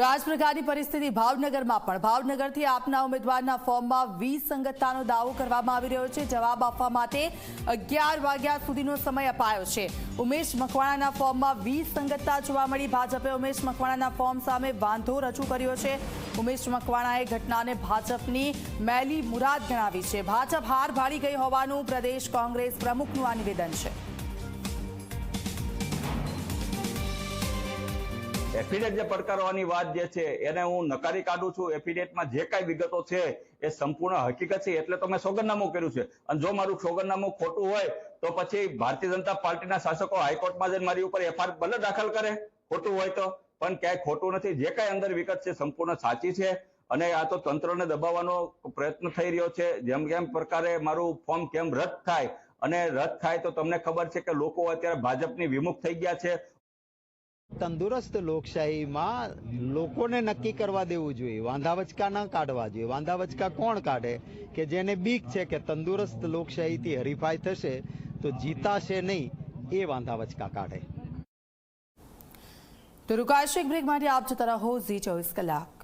તો આ જ પ્રકારની પરિસ્થિતિ ભાવનગરમાં પણ. ભાવનગરથી આપના ઉમેદવારના ફોર્મમાં વિસંગતતાનો દાવો કરવામાં આવી રહ્યો છે. જવાબ આપવા માટે અગિયાર વાગ્યા સુધીનો સમય અપાયો છે. ઉમેશ મકવાણાના ફોર્મમાં વિસંગતતા જોવા મળી. ભાજપે ઉમેશ મકવાણાના ફોર્મ સામે વાંધો રજૂ કર્યો છે. ઉમેશ મકવાણાએ ઘટનાને ભાજપની મેલી મુરાદ ગણાવી છે. ભાજપ હાર ભાળી ગઈ હોવાનું પ્રદેશ કોંગ્રેસ પ્રમુખનું આ નિવેદન છે. એફિડેટ જે પડકારવાની વાત જે છે, એને હું નકારી કાઢું છું. એફિડેટમાં જે કાંઈ વિગતો છે, એ સંપૂર્ણ હકીકત છે. એટલે તો મેં સોગંદનામું કર્યું છે. અને જો મારું સોગંદનામું ખોટું હોય, તો પછી ભારતીય જનતા પાર્ટીના શાસકો હાઈકોર્ટમાં જઈને મારી ઉપર એફઆઈઆર ભલે દાખલ કરે, ખોટું હોય તો. પણ ક્યાંય ખોટું નથી. જે કાંઈ અંદર વિગત છે, સંપૂર્ણ સાચી છે. અને આ તો તંત્રને દબાવવાનો પ્રયત્ન થઈ રહ્યો છે. જેમ કેમ પ્રકારે મારું ફોર્મ કેમ રદ થાય, અને રદ થાય તો તમને ખબર છે કે લોકો અત્યારે ભાજપની વિમુખ થઈ ગયા છે. તંદુરસ્ત લોકશાહીમાં લોકોને નક્કી કરવા દેવું જોઈએ, વાંધાવચકા ન કાઢવા જોઈએ. વાંધાવચકા કોણ કાઢે? કે જેને બીક છે કે તંદુરસ્ત લોકશાહીથી હરીફાઈ થશે, તો જીતાશે નહીં, એ વાંધા વચકા કાઢે. તો રૂકાશે બ્રેક માટે આપ જતા રહો ઝી ચોવીસ કલાક.